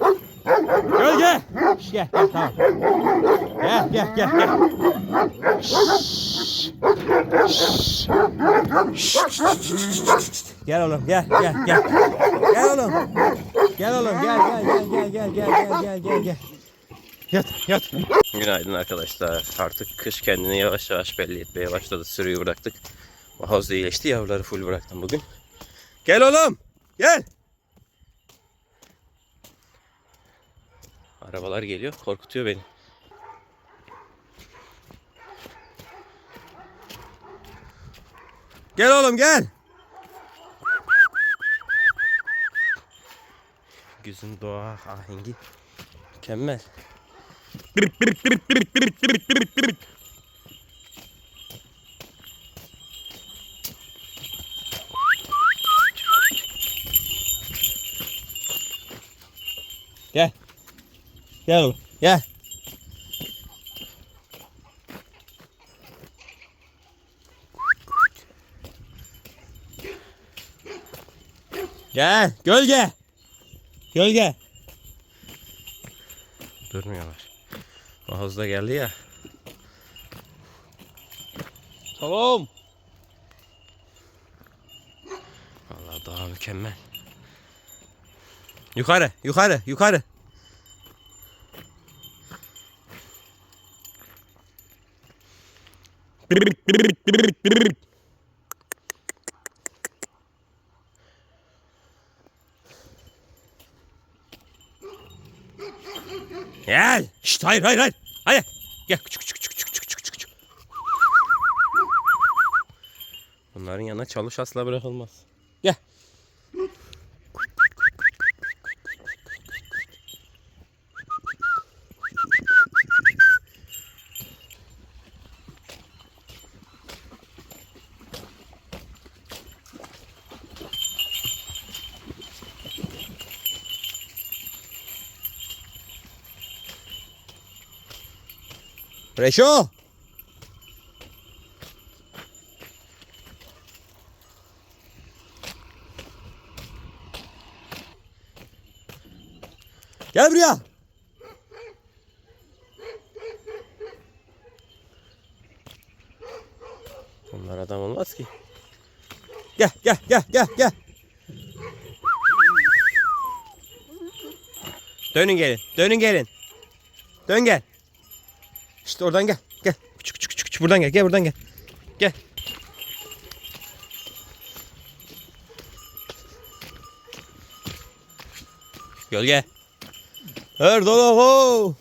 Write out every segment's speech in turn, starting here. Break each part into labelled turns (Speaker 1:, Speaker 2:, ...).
Speaker 1: buraya. Gölge. Şş, gel gel tamam. Gel gel gel gel. Şşş. Şşş. Şşş. Gel oğlum gel gel gel. Gel oğlum. Gel oğlum gel gel gel gel gel gel gel gel gel. Yat yat.
Speaker 2: Günaydın arkadaşlar. Artık kış kendini yavaş yavaş belli etmeye başladı. Sürüyü bıraktık. Havuz iyileşti. Yavruları full bıraktım bugün.
Speaker 1: Gel oğlum. Gel.
Speaker 2: Arabalar geliyor. Korkutuyor beni.
Speaker 1: Gel oğlum gel.
Speaker 2: Güzün doğa ahengi. Mükemmel.
Speaker 1: Gel. Gel oğlum. Gel. Gel. Gölge. Gölge.
Speaker 2: Durmuyorlar. Havuz da geldi ya.
Speaker 1: Tamam.
Speaker 2: Vallahi doğa mükemmel.
Speaker 1: Yukarı. Yukarı. Yukarı. Gel. Şşt, hayır hayır hayır. Hayır. Gel küçük küçük küçük küçük küçük küçük. küçük.
Speaker 2: Bunların yanına çalış asla bırakılmaz.
Speaker 1: Reşo. Gel buraya.
Speaker 2: Bunlar adam olmaz ki.
Speaker 1: Gel gel gel gel gel. Dönün gelin. Dönün gelin. Dön gel. İşte oradan gel. Gel. Küçük küçük küçük. Buradan gel. Gel buradan gel. Gel. Gölge. Erdalaho.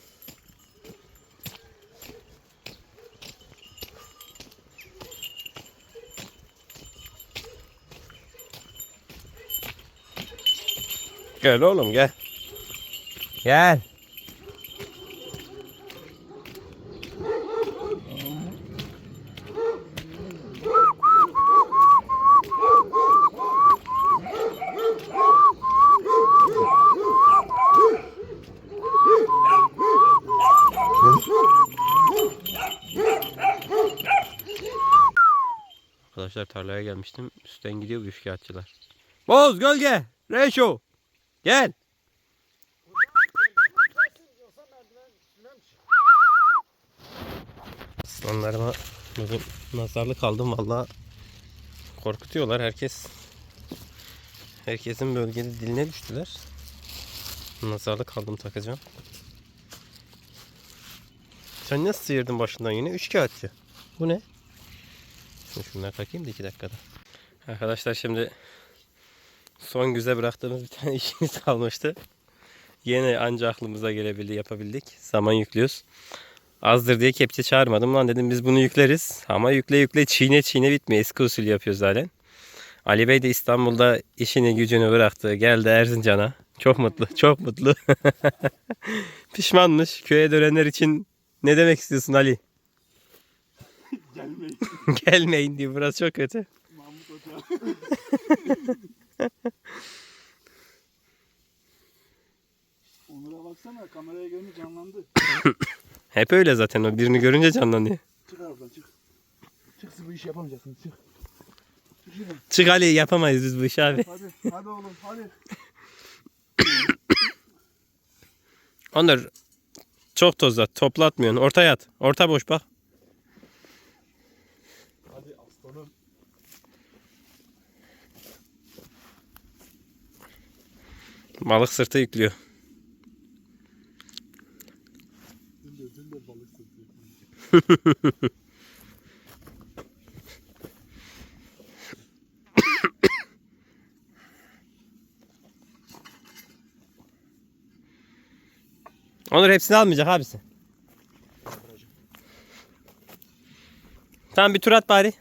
Speaker 2: Gel oğlum gel.
Speaker 1: Gel.
Speaker 2: Arkadaşlar tarlaya gelmiştim. Üstten gidiyor bu üçkağıtçılar.
Speaker 1: Boz gölge. Reşo. Gel.
Speaker 2: Aslanlarıma bugün nazarlık aldım valla. Korkutuyorlar herkes. Herkesin bölgede diline düştüler. Nazarlık aldım takacağım. Sen nasıl sıyırdın başından yine? Üç kağıtçı. Bu ne? Şunları takayım da iki dakikada. Arkadaşlar şimdi son güze bıraktığımız bir tane işimiz kalmıştı. Yine anca aklımıza gelebildi yapabildik. Zaman yüklüyoruz. Azdır diye kepçe çağırmadım. Lan dedim biz bunu yükleriz. Ama yükle yükle çiğne çiğne bitmiyor. Eski usul yapıyoruz zaten. Ali Bey de İstanbul'da işini gücünü bıraktı. Geldi Erzincan'a. Çok mutlu. Çok mutlu. Pişmanmış. Köye dönenler için ne demek istiyorsun Ali?
Speaker 3: Gelmeyin
Speaker 2: Gelmeyin diyor. Burası çok kötü.
Speaker 3: Mahmut Hoca. Onur'a baksana kameraya görünce canlandı.
Speaker 2: Hep öyle zaten o. Birini görünce canlanıyor.
Speaker 3: Çık oradan çık. Çık siz bu işi yapamayacaksınız çık. Çık şuradan.
Speaker 2: Çık Ali yapamayız biz bu işi abi.
Speaker 3: Hadi hadi oğlum hadi.
Speaker 2: Onur çok tozla toplatmıyorsun. Ortaya at. Orta boş bak. Balık sırtı yüklüyor. Onur hepsini almayacak abisi. Tamam bir tur at bari.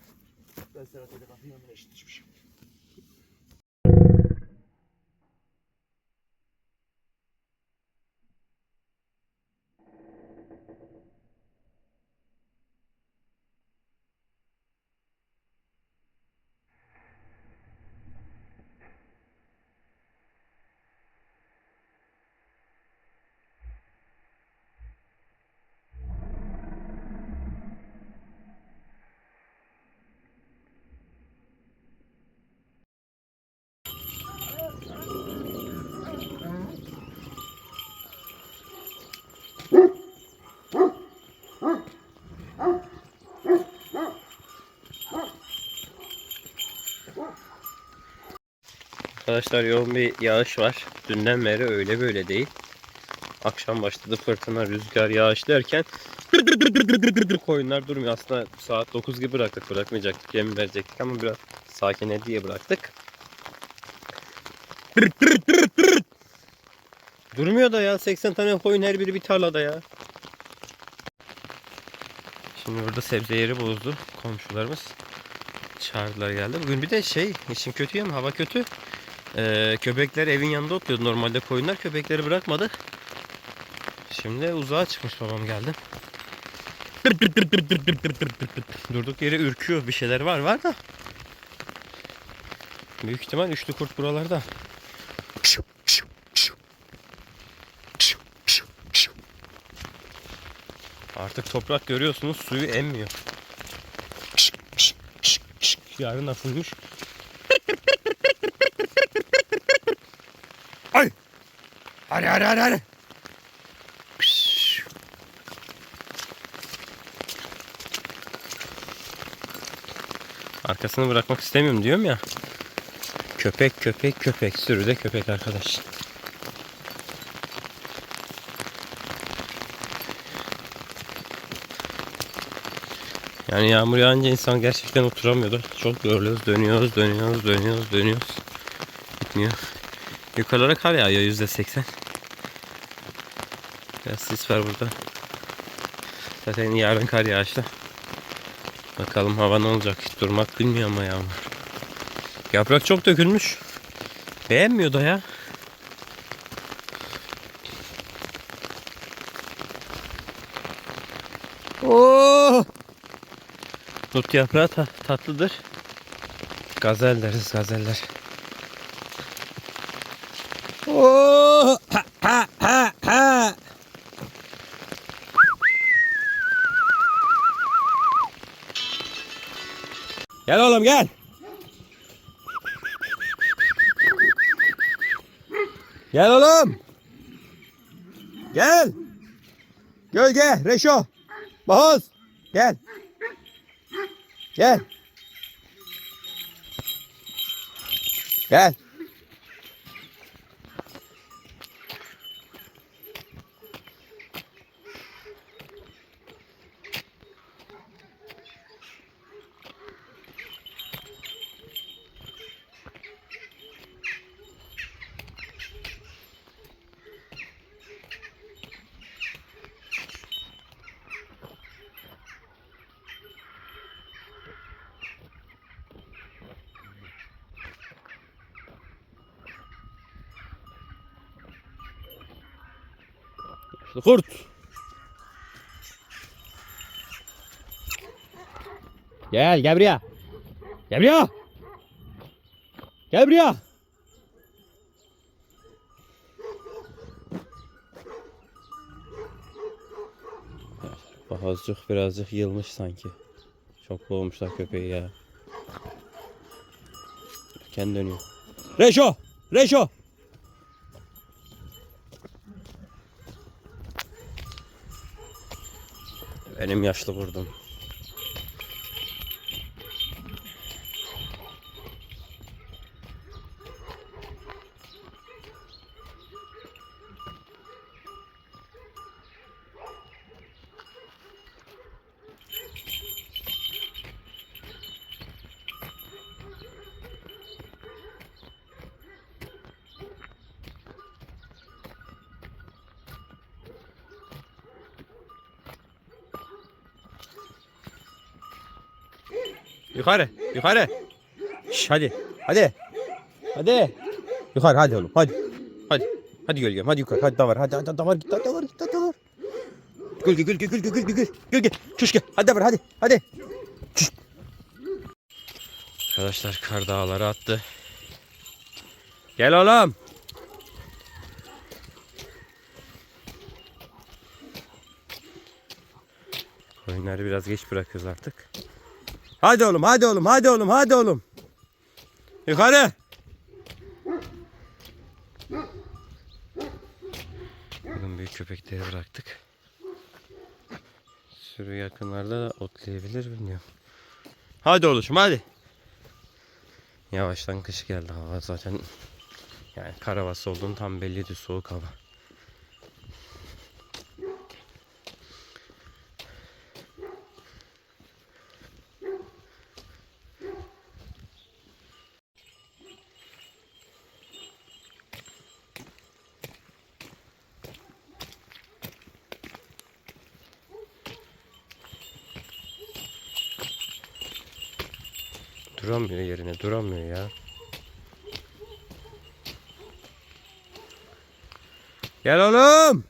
Speaker 2: Arkadaşlar yoğun bir yağış var. Dünden beri öyle böyle değil. Akşam başladı fırtına, rüzgar, yağış derken koyunlar durmuyor. Aslında saat 9 gibi bıraktık. Bırakmayacaktık. Yem verecektik ama biraz sakine diye bıraktık. Durmuyor da ya. 80 tane koyun her biri bir tarlada ya. Şimdi burada sebze yeri bozdu komşularımız. Çağırdılar geldi. Bugün bir de şey, işin kötü ya hava kötü. Ee, köpekler evin yanında otluyordu. Normalde koyunlar köpekleri bırakmadı. Şimdi uzağa çıkmış babam geldi. Durduk yere ürküyor. Bir şeyler var var da. Büyük ihtimal üçlü kurt buralarda. Artık toprak görüyorsunuz suyu emmiyor. Yarın da Ay! Hadi hadi hadi hadi. Arkasını bırakmak istemiyorum diyorum ya. Köpek köpek köpek sürüde köpek arkadaş. Yani yağmur yağınca insan gerçekten oturamıyordu. Çok yoruluyoruz, dönüyoruz, dönüyoruz, dönüyoruz, dönüyoruz. Bitmiyor. Yukarılara kar yağıyor yüzde seksen. Biraz sis var burada. Zaten yarın kar yağışta. Bakalım hava ne olacak. Hiç durmak bilmiyor ama yağmur. Yaprak çok dökülmüş. Beğenmiyor da ya. Oo! Dut yaprağı ta- tatlıdır. Gazel deriz gazeller. Oğlum gel. Gel oğlum. Gel. Gölge, Reşo. Bahoz. Gel. Gel. Gel. Kurt. Gel gel buraya. Gel buraya. Gel buraya. Bazıcık birazcık yılmış sanki. Çok boğmuşlar köpeği ya. Kendi dönüyor. Reşo! Reşo! Benim yaşlı kurdum. Yukarı, yukarı. Şş, hadi, hadi. Hadi. Yukarı hadi oğlum, hadi. Hadi. Hadi gölgem, hadi yukarı, hadi davar, hadi, hadi davar git, hadi davar git, hadi davar. Gölge, gölge, gölge, gölge, gölge, gölge. Çüş gel, hadi davar, hadi, hadi. Çüş. Arkadaşlar kar dağları attı. Gel oğlum. Koyunları biraz geç bırakıyoruz artık. Hadi oğlum, hadi oğlum, hadi oğlum, hadi oğlum. Yukarı. Bugün büyük köpekleri bıraktık. Sürü yakınlarda da otlayabilir bilmiyorum. Hadi oğlum, hadi. Yavaştan kış geldi hava zaten. Yani kar havası olduğunu tam belliydi soğuk hava. Duramıyor yerine duramıyor ya. Gel oğlum.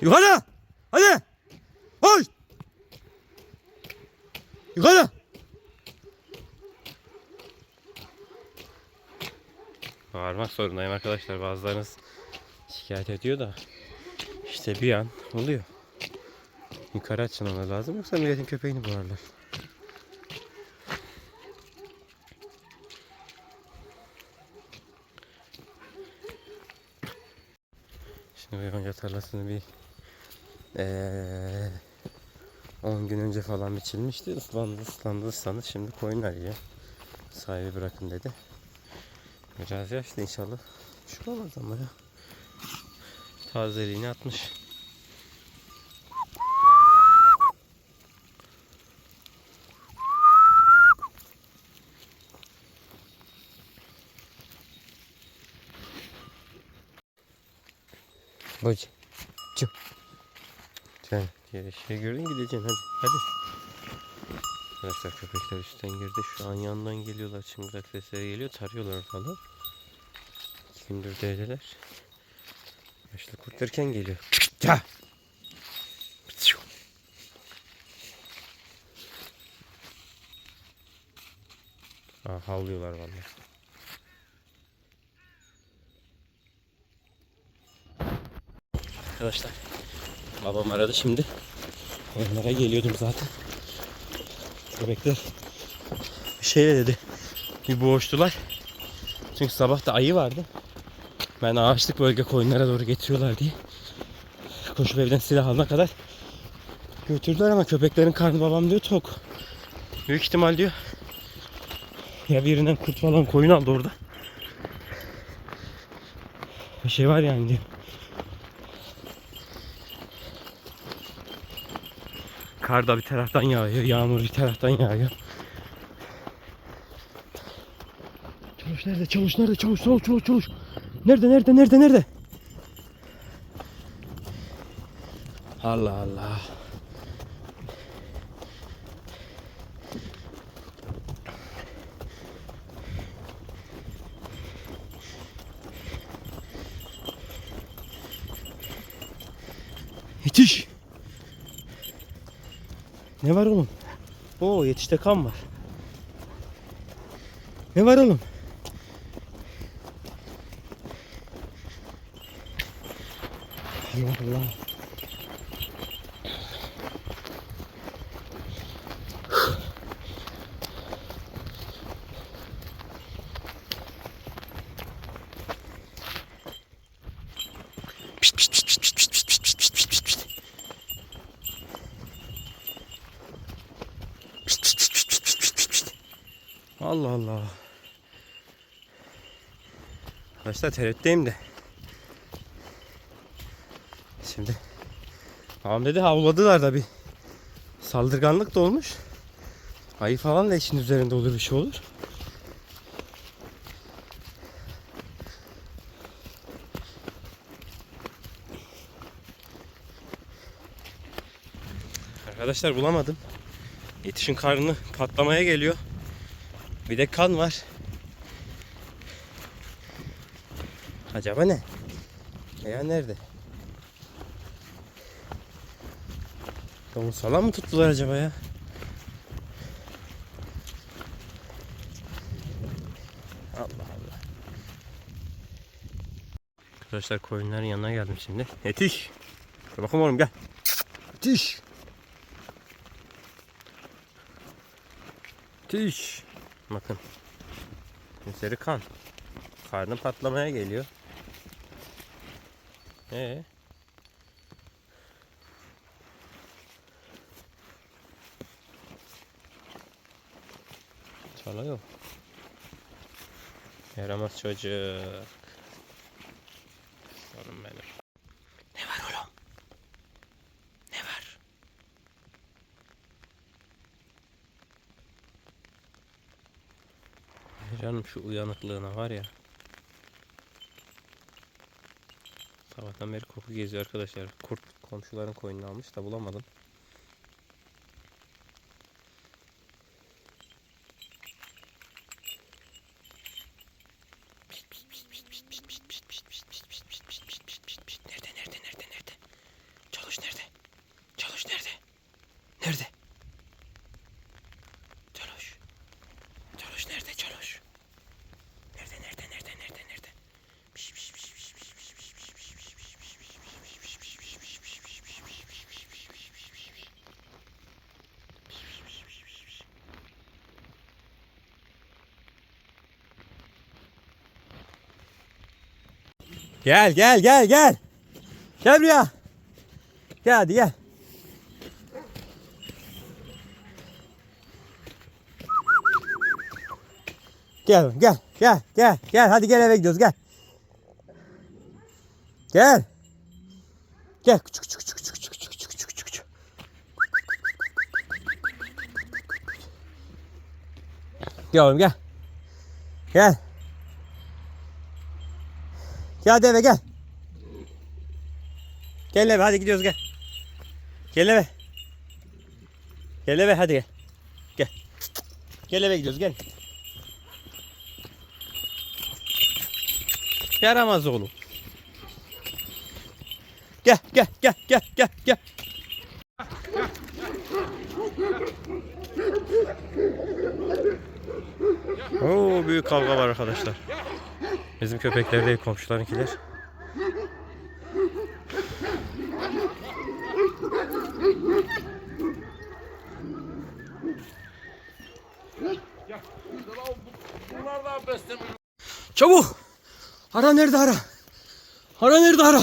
Speaker 2: Yukarı. Hadi. Koş. Yukarı. Bağırmak zorundayım arkadaşlar. Bazılarınız şikayet ediyor da işte bir an oluyor. Yukarı açılmaları lazım yoksa milletin köpeğini boğarlar. Şimdi yonca tarlasını bir eee 10 gün önce falan biçilmişti. Islandı, ıslandı, ıslandı. Şimdi koyunlar yiyor. Sahibi bırakın dedi. Biraz yaşlı inşallah. Şu olmaz ama ya. Tazeliğini atmış. Boç. Çık. Sen diğer şey gördün gideceksin hadi. Hadi. Arkadaşlar köpekler üstten girdi. Şu an yandan geliyorlar. Çıngırak sesleri geliyor. Tarıyorlar falan. İki gündür devreler. Yaşlı kurt erken geliyor. Ya. Aa, havlıyorlar vallahi. Arkadaşlar babam aradı şimdi. Onlara geliyordum zaten. Köpekler bir şey dedi. Bir boğuştular. Çünkü sabah da ayı vardı. Ben ağaçlık bölge koyunlara doğru getiriyorlar diye. Koşup evden silah alana kadar götürdüler ama köpeklerin karnı babam diyor tok. Büyük ihtimal diyor. Ya birinden kurt falan koyun aldı orada. Bir şey var yani diyor. Kar da bir taraftan yağıyor, yağmur bir taraftan yağıyor. Çavuş nerede? Çavuş nerede? Çavuş, çavuş, çavuş, çavuş. Nerede, nerede, nerede, nerede? Allah Allah. Yetiş. Ne var oğlum? Oo yetişte kan var. Ne var oğlum? Allah. Pişt pişt pişt pişt pişt pişt pişt pişt pişt pişt pişt. Pişt pişt pişt pişt pişt pişt pişt pişt. Allah Allah. Arkadaşlar tereddütteyim de. Tamam dedi havladılar da bir saldırganlık da olmuş. Ayı falan da işin üzerinde olur bir şey olur. Arkadaşlar bulamadım. Yetişin karnı patlamaya geliyor. Bir de kan var. Acaba ne? Veya nerede? Domuz falan mı tuttular acaba ya? Allah Allah. Arkadaşlar koyunların yanına geldim şimdi. Yetiş. Bakalım oğlum gel. Yetiş. Yetiş. Bakın. Üzeri kan. Karnı patlamaya geliyor. Ee? Çalıyor. Yaramaz çocuk. Oğlum benim. Ne var oğlum? Ne var? Canım şu uyanıklığına var ya. Sabahtan beri koku geziyor arkadaşlar. Kurt komşuların koyununu almış da bulamadım.
Speaker 1: Gel gel gel gel. Gel buraya. Gel hadi gel. Gel gel gel gel gel hadi gel eve gidiyoruz gel. Gel. Gel küçük küçük küçük küçük küçük küçük küçük küçük küçük. Gel oğlum gel. Gel. Gel hadi eve gel. Gel eve hadi gidiyoruz gel. Gel eve. Gel eve hadi gel. Gel. Gel eve gidiyoruz gel. Yaramaz oğlum. Gel gel gel gel gel gel.
Speaker 2: Oo büyük kavga var arkadaşlar. Bizim köpekler değil komşularınkiler.
Speaker 1: Çabuk. Ara nerede ara? Ara nerede ara?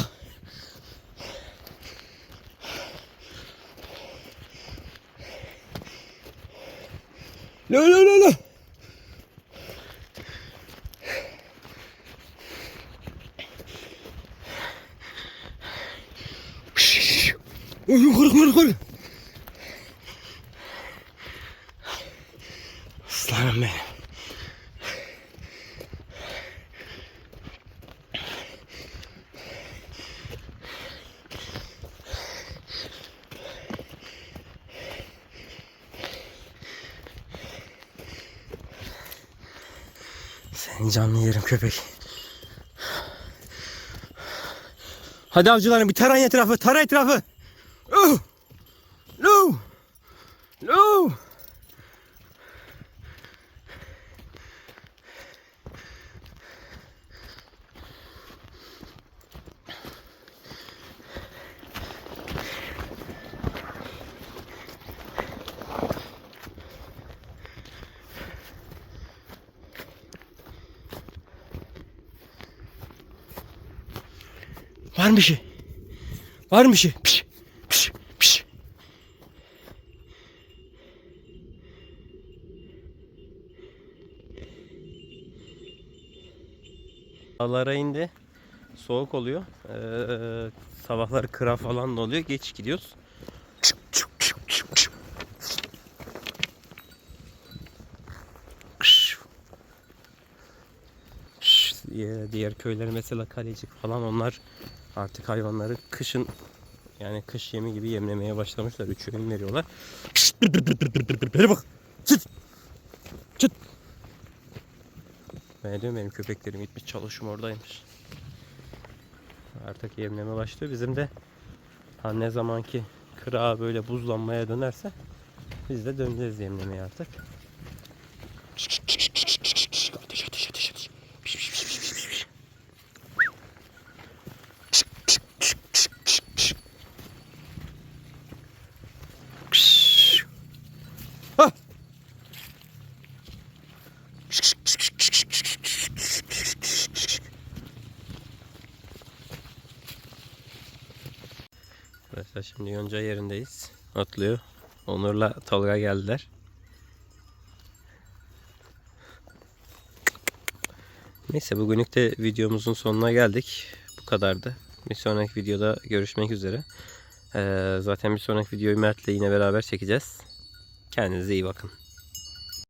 Speaker 1: Oy yukarı yukarı yukarı.
Speaker 2: Aslanım benim. Seni canlı yerim köpek.
Speaker 1: Hadi avcılarım bir tarayın etrafı. Tara etrafı. Var mı şey? Var mı şey? Piş, piş, piş.
Speaker 2: Dağlara indi. Soğuk oluyor. Ee, sabahlar kıra falan da oluyor. Geç gidiyoruz. diğer köyler mesela Kalecik falan onlar artık hayvanları kışın yani kış yemi gibi yemlemeye başlamışlar. Üç öğün veriyorlar. Beri bak. Çıt. Çıt. Ben diyorum benim köpeklerim gitmiş çalışım oradaymış. Artık yemleme başlıyor. Bizim de ha ne zamanki kıra böyle buzlanmaya dönerse biz de döneceğiz yemlemeye artık. Ateş ateş ateş ateş. Piş, piş, piş, piş, piş, piş. Ah! Yonca yerindeyiz. Atlıyor. Onur'la Tolga geldiler. Neyse bugünlük de videomuzun sonuna geldik. Bu kadardı. Bir sonraki videoda görüşmek üzere. Ee, zaten bir sonraki videoyu Mert'le yine beraber çekeceğiz. Kendinize iyi bakın.